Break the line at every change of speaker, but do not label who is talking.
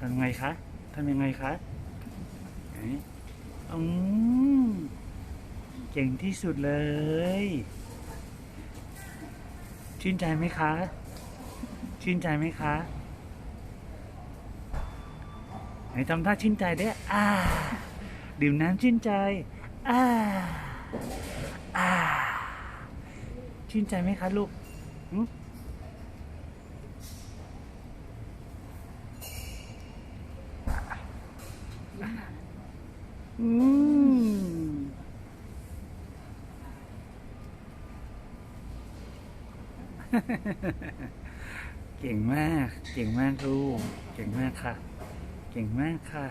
ทำยังไงคะทำยังไงคะอืมเก่งที่สุดเลย ชื่นใจไหมคะ ชื่นใจไหมคะ ไหนทำท่าชื่นใจได้อ่า ดื่มน้ำชื่นใจ อ่า อ่า ชื่นใจไหมคะลูก อืมเก่งมาก เก่งมากลูก เก่งมากค่ะ เก่งมากค่ะ